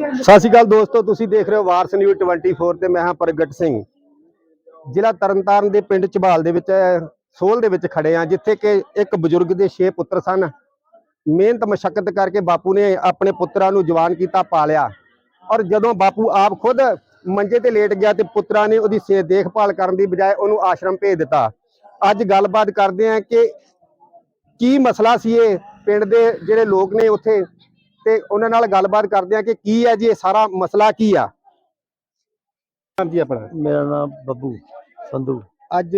ਸਤਿ ਸ਼੍ਰੀ ਅਕਾਲ ਦੋਸਤੋ, ਤੁਸੀਂ ਦੇਖ ਰਹੇ ਹੋ ਵਾਰਸ ਨਿਊਜ਼ 24 ਤੇ ਮੈਂ ਹਾਂ ਪ੍ਰਗਟ ਸਿੰਘ। ਜ਼ਿਲ੍ਹਾ ਤਰਨਤਾਰਨ ਦੇ ਪਿੰਡ ਝਬਾਲ ਦੇ ਵਿੱਚ, ਸੋਲ ਦੇ ਵਿੱਚ ਖੜੇ ਆ ਜਿੱਥੇ ਕਿ ਇੱਕ ਬਜ਼ੁਰਗ ਦੇ 6 ਪੁੱਤਰ ਸਨ। ਮਿਹਨਤ, ਮਸ਼ੱਕਤ ਕਰਕੇ ਬਾਪੂ ਨੇ ਆਪਣੇ ਪੁੱਤਰਾਂ ਨੂੰ ਜਵਾਨ ਕੀਤਾ ਪਾਲਿਆ ਔਰ ਜਦੋਂ ਬਾਪੂ ਆਪ ਖੁਦ ਮੰਜੇ ਤੇ ਲੇਟ ਗਿਆ ਤੇ ਪੁੱਤਰਾਂ ਨੇ ਉਹਦੀ ਸੇ ਦੇਖਭਾਲ ਕਰਨ ਦੀ ਬਜਾਏ ਉਹਨੂੰ ਆਸ਼ਰਮ ਭੇਜ ਦਿੱਤਾ। ਅੱਜ ਗੱਲਬਾਤ ਕਰਦੇ ਆ ਕਿ ਕੀ ਮਸਲਾ ਸੀ ਇਹ ਪਿੰਡ ਦੇ ਜਿਹੜੇ ਲੋਕ ਨੇ ਉੱਥੇ? ਤੇ ਉਹਨਾਂ ਨਾਲ ਗੱਲਬਾਤ ਕਰਦੇ ਆ ਕਿ ਕੀ ਹੈ ਜੀ ਇਹ ਸਾਰਾ ਮਸਲਾ ਕੀ ਆ? ਜੀ ਆਪਣਾ। ਮੇਰਾ ਨਾਮ ਬੱਬੂ ਸੰਧੂ। ਅੱਜ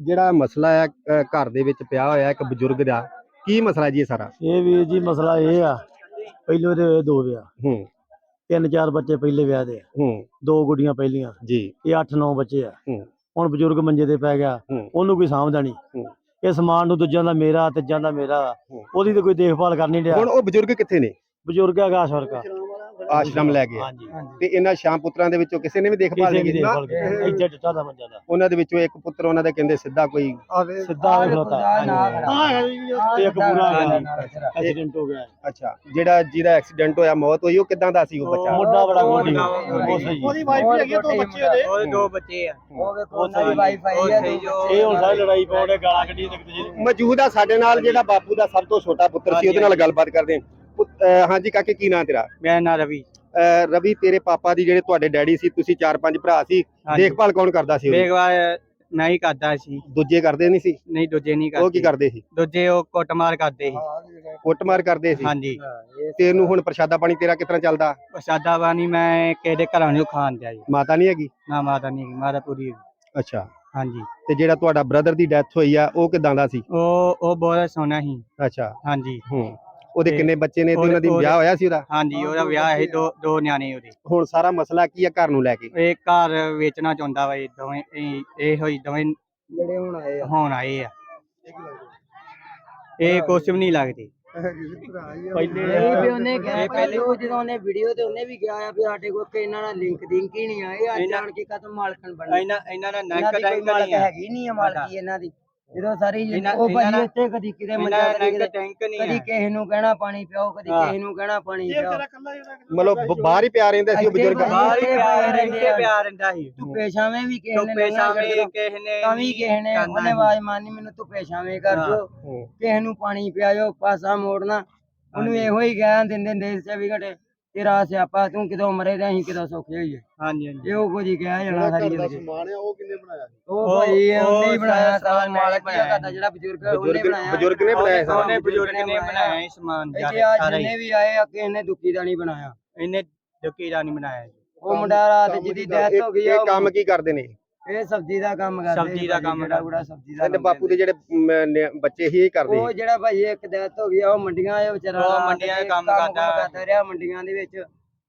ਜਿਹੜਾ ਮਸਲਾ ਅ, ਘਰ ਦੇ ਵਿੱਚ ਪਿਆ ਹੋਇਆ ਇੱਕ ਬਜ਼ੁਰਗ ਦਾ ਕੀ ਮਸਲਾ ਜੀ ਇਹ ਸਾਰਾ? ਇਹ ਵੀਰ ਜੀ ਮਸਲਾ ਇਹ ਆ ਪਹਿਲੇ ਦੇ ਹੋਏ ਦੋ ਵਿਆਹ। ਹੂੰ। ਤਿੰਨ ਚਾਰ ਬੱਚੇ ਪਹਿਲੇ ਵਿਆਹ ਦੇ ਆ। ਹੂੰ। ਦੋ ਗੁੱਡੀਆਂ ਪਹਿਲੀਆਂ। ਜੀ। ਇਹ 8-9 ਬੱਚੇ ਆ। ਹੂੰ। ਹੁਣ ਬਜ਼ੁਰਗ ਮੰਜੇ ਤੇ ਪੈ ਗਿਆ। ਹੂੰ। ਉਹਨੂੰ ਕੋਈ ਸਾਂਭਦਾ ਨਹੀਂ ਹੂੰ। ਇਹ ਸਮਾਨ ਨੂੰ ਦੂਜਿਆਂ ਦਾ ਮੇਰਾ ਤੀਜਾਂ ਦਾ ਮੇਰਾ। ਹੂੰ। ਉਹਦੀ ਤਾਂ ਕੋਈ ਦੇਖਭਾਲ ਕਰਨੀ ਡਿਆ ਹੁਣ ਉਹ ਬਜ਼ੁਰਗ ਕਿੱਥੇ ਨੇ? ਬਜ਼ੁਰਗ ਹੈਗਾ ਸਵਰਗਾ ਆਸ਼ਰਮ ਲੈ ਗਏ ਹਾਂਜੀ। ਤੇ ਇਹਨਾਂ ਸ਼ਾਮ ਪੁੱਤਰਾਂ ਦੇ ਵਿੱਚੋਂ ਕਿਸੇ ਨੇ ਵੀ ਦੇਖਭਾਲ ਕਿਸੇ ਨਹੀਂ ਨੇ ਕੀਤੀ। ਦੇਖਭਾਲ ਕੀਤੀ। ਇੱਥੇ ਡਿੱਟਾ ਦਾ ਮੰਜਾ ਦਾ। ਉਹਨਾਂ ਦੇ ਵਿੱਚੋਂ ਇੱਕ ਪੁੱਤਰ ਉਹਨਾਂ ਦੇ ਕਹਿੰਦੇ ਸਿੱਧਾ ਕੋਈ ਸਿੱਧਾ ਆ ਖਲੋਤਾ। ਤੇ ਇੱਕ ਪੂਰਾ ਐਕਸੀਡੈਂਟ ਹੋ ਗਿਆ। ਅੱਛਾ ਜਿਹੜਾ ਜਿਹਦਾ ਐਕਸੀਡੈਂਟ ਹੋਇਆ ਮੌਤ ਹੋਈ ਉਹ ਕਿਦਾਂ ਦਾ ਸੀ ਉਹ ਬੱਚਾ? ਮੁੰਡਾ ਬੜਾ ਗੋਡੀ ਉਹ ਸਹੀ। ਉਹਦੀ ਵਾਈਫ ਵੀ ਹੈਗੀ ਆ, ਦੋ ਬੱਚੇ ਉਹਦੇ। ਉਹਦੇ ਦੋ ਬੱਚੇ ਆ। ਉਹ ਸਹੀ। ਇਹ ਹੁਣ ਸਾਰੇ ਲੜਾਈ ਪਾਉਂਦੇ ਗਾਲਾਂ ਕੱਢੀ ਦੂਜੇ ਦੀ। ਮੌਜੂਦ ਆ ਸਾਡੇ ਨਾਲ ਜਿਹੜਾ ਬਾਪੂ ਦਾ ਸਭ ਤੋਂ ਛੋਟਾ ਪੁੱਤਰ ਸੀ ਉਹਦੇ ਨਾਲ ਗੱਲਬਾਤ ਕਰਦੇ ਹਾਂ। ਪੁੱਤ- ਅਹ ਹਾਂਜੀ ਕਾਕੇ ਕੀ ਨਾਂ ਤੇਰਾ? ਮੇਰਾ ਨਾਂ ਰਵੀ। ਅਹ ਰਵੀ ਤੇਰੇ ਪਾਪਾ ਦੀ ਜਿਹੜੇ ਤੁਹਾਡੇ ਡੈਡੀ ਸੀ ਤੁਸੀਂ ਚਾਰ ਪੰਜ ਭਰਾ ਸੀ ਹਾਂਜੀ। ਦੇਖਭਾਲ ਕੌਣ ਕਰਦਾ ਸੀ ਉਹਦੀ? ਨਹੀਂ ਕਰਦਾ ਸੀ। ਦੂਜੇ ਕਰਦੇ ਨਹੀਂ ਸੀ? ਨਹੀਂ ਦੂਜੇ ਨਹੀਂ ਉਹ ਕੀ ਕਰਦੇ। ਕਰਦੇ ਸੀ? ਦੂਜੇ ਉਹ ਕੁੱਟਮਾਰ ਕਰਦੇ ਸੀ। ਕੁੱਟਮਾਰ ਕਰਦੇ ਸੀ? ਹਾਂਜੀ। ਤੈਨੂੰ ਹੁਣ ਪ੍ਰਸ਼ਾਦਾ ਪਾਣੀ ਤੇਰਾ ਕਿਸ ਤਰ੍ਹਾਂ ਚੱਲਦਾ? ਪ੍ਰਸ਼ਾਦਾ ਬਾਣੀ ਮੈਂ ਕਿਸੇ ਦੇ ਘਰਾਂ ਨੂੰ ਖਾਣ ਦਿਆ ਜੀ। ਮਾਤਾ ਨਹੀਂ ਹੈਗੀ? ਨਾ ਮਾਤਾ ਨਹੀਂ ਹੈਗੀ, ਮਾਤਾ ਪੂਰੀ ਹੈਗੀ। ਅੱਛਾ। ਹਾਂਜੀ। ਤੇ ਜਿਹੜਾ ਤੁਹਾਡਾ ਬ੍ਰਦਰ ਦੀ ਡੈਥ ਹੋਈ ਆ ਉਹ ਕਿਦਾਂ ਦਾ ਸੀ? ਉਹ ਉਹ ਬਹੁਤ ਸੋਹਣਾ ਸੀ। ਅੱਛਾ। ਹਾਂਜੀ। ਹੂੰ। ਉਹਦੇ ਕਿੰਨੇ ਬੱਚੇ ਨੇ ਤੇ ਉਹਨਾਂ ਦੀ ਵਿਆਹ ਹੋਇਆ ਸੀ ਉਹਦਾ? ਹਾਂਜੀ ਉਹਦਾ ਵਿਆਹ ਹੈ ਦੋ ਦੋ ਨਿਆਣੇ ਉਹਦੇ। ਹੁਣ ਸਾਰਾ ਮਸਲਾ ਕੀ ਆ ਘਰ ਨੂੰ ਲੈ ਕੇ? ਇਹ ਘਰ ਵੇਚਣਾ ਚਾਹੁੰਦਾ ਵਾ ਇਹ ਦੋਵੇਂ ਇਹ ਇਹ ਹੋਈ ਦੋਵੇਂ ਜਿਹੜੇ ਹੁਣ ਆਏ ਆ। ਹੁਣ ਆਏ ਆ। ਇਹ ਕੁਛ ਵੀ ਨਹੀਂ ਲੱਗਦੇ। ਪਹਿਲੇ ਨਹੀਂ ਵੀ ਉਹਨੇ ਕਿਹਾ ਪਹਿਲੇ ਉਹ ਜਦੋਂ ਉਹਨੇ ਵੀਡੀਓ ਤੇ ਉਹਨੇ ਵੀ ਕਿਹਾ ਆ ਵੀ ਸਾਡੇ ਕੋਲ ਕਿ ਇਹਨਾਂ ਨਾਲ ਲਿੰਕ ਲਿੰਕ ਹੀ ਨਹੀਂ ਆਏ ਅੱਜ ਇਹਨਾਂ- ਆਣ ਕੇ ਕਦਮ ਮਾਲਕਣ ਬਣੇ ਇਹਨਾਂ ਇਹਨਾਂ ਦਾ ਇਹਨਾਂ ਨੱਕ ਦੀ ਕੋਈ ਟੈਂਕ ਮਾਲਕ ਨਹੀਂ ਆ ਹੈਗੀ ਨਹੀਂ ਆ ਮਾਲਕੀ ਇਹਨਾਂ ਦੀ। ਜਦੋਂ ਸਾਰੀ ਇਹਨਾਂ- ਉਹ ਇਹਨਾਂ ਦਾ- ਇੱਥੇ ਕਦੀ ਕਿਤੇ ਮੰਜਾ ਨੱਕ ਕਿਤੇ ਟੈਂਕ ਨਹੀਂ ਕਦੀ ਕਿਸੇ ਨੂੰ ਕਹਿਣਾ ਪਾਣੀ ਪਿਆਓ ਕਦੀ ਹਾਂ। ਕਿਸੇ ਨੂੰ ਕਹਿਣਾ ਪਾਣੀ ਪਿਆਓ ਮਤਲਬ ਬ- ਬਾਹਰ ਹੀ ਪਿਆ ਰਹਿੰਦੇ ਸੀ ਉਹ ਬਜ਼ੁਰਗ ਬਾਹਰ ਬਾਹਰ ਹੀ ਪਿਆਰ ਰਹਿੰਦੇ। ਪਿਆਰ ਰਹਿੰਦਾ ਸੀ ਧੁੱਪੇ ਛਾਵੇਂ ਵੀ ਕਿਸੇ ਨੇ ਧੁੱਪੇ ਲੰਘਣਾ ਛਾਵੇਂ ਜਦੋਂ ਕਿਸੇ ਨੇ ਤਾਂ ਵੀ ਕਿਸੇ ਨੇ ਕਰਨਾ ਉਹਨੇ ਸੀ। ਆਵਾਜ਼ ਮਾਰਨੀ ਮੈਨੂੰ ਧੁੱਪੇ ਛਾਵੇਂ ਕਰ ਹਾਂ। ਦਿਓ ਹੂੰ। ਕਿਸੇ ਨੂੰ ਪਾਣੀ ਪਿਆਇਓ ਪਾਸਾ ਮੋੜਨਾ ਉਹਨੂੰ ਇਹੋ ਹੀ ਕਹਿ ਦਿੰਦੇ ਹੁੰਦੇ ਸੀ ਵੀ ਘਟੇ ਤੇਰਾ ਸਿਆਪਾ ਤੂੰ ਕਿਦੋਂ ਮਰੇ ਤੇ ਅਸੀਂ ਕਿਦੋਂ ਸੌਖੇ ਹੋਈਏ। ਹਾਂਜੀ ਹਾਂਜੀ। ਇਹੋ ਕੁਝ ਹੀ ਕਹਿ ਜਾਣਾ ਸਾਰੀ ਜ਼ਿੰਦਗੀ। ਸਮਾਨ ਆ ਉਹ ਕਿੰਨੇ ਬਣਾਇਆ ਉਹ ਉਹ- ਭਾਈ ਉਹਨੇ ਹੀ ਬਣਾਇਆ ਸਾਰਾ ਮਾਲਕ ਬਣਾਇਆ। ਕਰਦਾ ਜਿਹੜਾ ਬਜ਼ੁਰਗ ਉਹਨੇ ਬਣਾਇਆ। ਬਜ਼ੁਰਗ ਨੇ ਬਣਾਇਆ ਸਾਰਾ। ਉਹਨੇ ਬਜ਼ੁਰਗ ਨੇ ਬਣਾਇਆ। ਇਹ ਸਮਾਨ ਜਿੰਨੇ ਹੀ। ਵੀ ਆਏ ਆ ਕਿਸੇ ਨੇ ਦੁੱਖੀ ਦਾ ਨਹੀਂ ਬਣਾਇਆ। ਇਹਨੇ ਦੁੱਕੀ ਦਾ ਨਹੀਂ ਬਣਾਇਆ। ਉਹ ਮੁੰਡਾ ਰਾਤ ਜਿਹਦੀ ਡੈਥ ਹੋ ਗਈ ਆ ਇਹ ਕੰਮ ਕੀ ਕਰਦੇ ਨੇ? ਇਹ ਸਬਜ਼ੀ ਦਾ ਕੰਮ ਕਰਦੇ ਸਬਜ਼ੀ ਦਾ ਕੰਮ ਜਿਹੜਾ ਗੁੜਾ ਸਬਜ਼ੀ ਦਾ ਇਹਦੇ ਬਾਪੂ ਦੇ ਜਿਹੜੇ ਮ, ਬੱਚੇ ਹੀ ਇਹ ਕਰਦੇ ਉਹ ਜਿਹੜਾ ਭਾਈ ਇੱਕ ਡੈਥ ਹੋ ਗਈ ਆ ਉਹ ਮੰਡੀਆਂ ਆ ਵਿਚਾਰਾ ਉਹ ਰਾਤ ਮੰਡੀਆਂ 'ਚ ਦੇ ਕੰਮ ਕਰਦਾ। ਕਰਦਾ ਰਿਹਾ ਮੰਡੀਆਂ ਦੇ ਵਿੱਚ।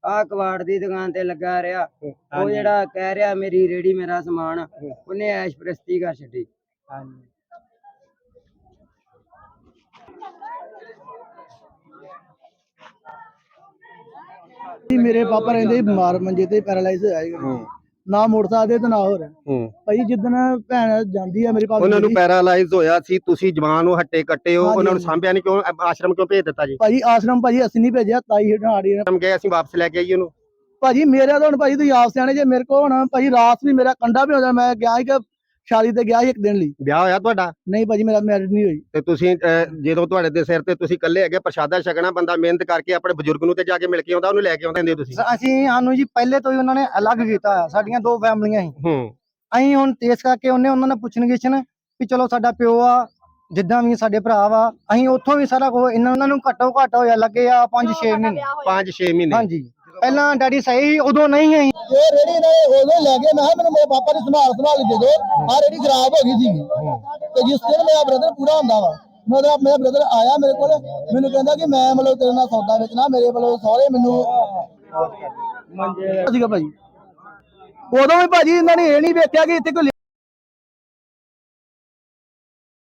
ਆਹ ਕਬਾੜ ਦੀ ਦੁਕਾਨ ਤੇ ਲੱਗਾ ਰਿਹਾ। ਉਹ ਹਾਂਜੀ। ਜਿਹੜਾ ਕਹਿ ਰਿਹਾ ਮੇਰੀ ਰੇੜੀ ਮੇਰਾ ਸਮਾਨ ਉਹਨੇ ਐਸ਼ ਪ੍ਰਸਤੀ ਕਰ ਛੱਡੀ। ਹਾਂਜੀ। ਜੀ ਮੇਰੇ ਪਾਪਾ ਰਹਿੰਦੇ ਸੀ ਬਿਮਾਰ ਮੰਜੇ ਤੇ ਪੈਰਾਲਾਈਜ਼ ਹੋਇਆ ਸੀ ਨਾ ਮੋੜ ਸਕਦੇ ਤੇ ਨਾ ਹੋਰ। ਹੂੰ। ਭਾਈ ਜਿੱਦਣ ਭੈਣ ਜਾਂਦੀ ਆ ਮੇਰੇ ਪਾਪਾ ਉਹਨਾਂ ਨੂੰ ਪੈਰਾਲਾਈਜ਼ ਹੋਇਆ ਸੀ ਤੁਸੀਂ ਜਵਾਨ ਹੋ ਹੱਟੇ ਕੱਟੇ ਹੋ ਉਹਨਾਂ ਨੂੰ। ਸਾਂਭਿਆ ਨਹੀਂ ਕਿਉਂ ਆਸ਼ਰਮ ਕਿਉਂ ਭੇਜ ਦਿੱਤਾ ਜੀ? ਭਾਜੀ ਆਸ਼ਰਮ ਭਾਜੀ ਅਸੀਂ ਨਹੀਂ ਭੇਜਿਆ ਤਾਈ ਹਟਾੜੀ ਨੇ। ਗਏ ਅਸੀਂ ਵਾਪਸ ਲੈ ਕੇ ਆਈਏ ਉਹਨੂੰ। ਭਾਜੀ ਮੇਰਾ ਤਾਂ ਹੁਣ ਭਾਜੀ ਤੁਸੀਂ ਆਪ ਸਿਆਣੇ ਜੇ ਮੇਰੇ ਕੋਲ ਹੁਣ ਭਾਜੀ ਰਾਤ ਵੀ ਮੇਰਾ ਕੰਡਾ ਵੀ ਹੋ ਜਾ ਮੈਂ ਗਿਆ ਕਿ ਸ਼ਾਦੀ ਤੇ ਗਿਆ ਸੀ ਇੱਕ ਦਿਨ ਲਈ। ਵਿਆਹ ਹੋਇਆ ਤੁਹਾਡਾ? ਨਹੀਂ ਭਾਜੀ ਮੇਰਾ ਮੈਰਿਜ ਨਹੀਂ ਹੋਈ। ਤੇ ਤੁਸੀਂ ਜਦੋਂ ਤੁਹਾਡੇ ਦੇ ਸਿਰ ਤੇ ਤੁਸੀਂ ਇਕੱਲੇ ਹੈਗੇ ਪ੍ਰਸ਼ਾਦਾ ਛਕਣਾ ਬੰਦਾ ਮਿਹਨਤ ਕਰਕੇ ਆਪਣੇ ਬਜ਼ੁਰਗ ਨੂੰ ਤੇ ਜਾ ਕੇ ਮਿਲ ਕੇ ਆਉਂਦਾ ਉਹਨੂੰ ਲੈ ਕੇ ਆਉਂਦੇ ਹੁੰਦੇ ਤੁਸੀਂ? ਅਸੀਂ ਸਾਨੂੰ ਜੀ ਪਹਿਲੇ ਤੋਂ ਹੀ ਉਹਨਾਂ ਨੇ ਅਲੱਗ ਕੀਤਾ ਹੋਇਆ ਸਾਡੀਆਂ ਦੋ ਫੈਮਲੀਆਂ ਸੀ। ਹੂੰ। ਅਸੀਂ ਹੁਣ ਤੇਸ ਕਰਕੇ ਉਹਨੇ ਉਹਨਾਂ ਨਾਲ ਪੁੱਛਣ ਗਿਛਣ ਵੀ ਚਲੋ ਸਾਡਾ ਪਿਓ ਆ ਜਿੱਦਾਂ ਵੀ ਸਾਡੇ ਭਰਾ ਵਾ ਅਸੀਂ ਉੱਥੋਂ ਵੀ ਸਾਰਾ ਕੁਝ ਇਹਨਾਂ ਉਹਨਾਂ ਨੂੰ ਘੱਟੋ ਘੱਟ ਹੋਇਆ ਲੱਗੇ ਆ 5-6 ਮਹੀਨੇ। 5-6 ਮਹੀਨੇ। ਹਾਂਜੀ। ਪਹਿਲਾਂ ਡੈਡੀ ਸਹੀ ਸੀ ਉਦੋਂ ਨਹੀਂ ਹੈ ਇਹ ਰੇੜੀ ਨੇ ਉਦੋਂ ਲੈ ਕੇ ਮੈਂ ਕਿਹਾ ਮੈਨੂੰ ਮੇਰੇ ਪਾਪਾ ਦੀ ਸੰਭਾਲ ਸੰਭਾਲ ਦੇ ਦਿਓ। ਆ ਰੇੜੀ ਖਰਾਬ ਹੋ ਗਈ ਸੀ। ਤੇ ਜਿਸ ਦਿਨ ਮੇਰਾ ਬ੍ਰਦਰ ਪੂਰਾ ਹੁੰਦਾ ਵਾ ਮੇਰਾ ਮੇਰਾ ਬ੍ਰਦਰ ਆਇਆ ਮੇਰੇ ਕੋਲ ਮੈਨੂੰ ਕਹਿੰਦਾ ਕਿ ਮੈਂ ਮਤਲਬ ਤੇਰੇ ਨਾਲ ਸੌਦਾ ਵੇਚਣਾ ਮੇਰੇ ਵੱਲੋਂ ਸਹੁਰੇ ਮੈਨੂੰ ਸੀਗਾ ਭਾਜੀ। ਉਦੋਂ ਵੀ ਭਾਜੀ ਇਹਨਾਂ ਨੇ ਇਹ ਨਹੀਂ ਵੇਖਿਆ ਕਿ ਇੱਥੇ ਕੋਈ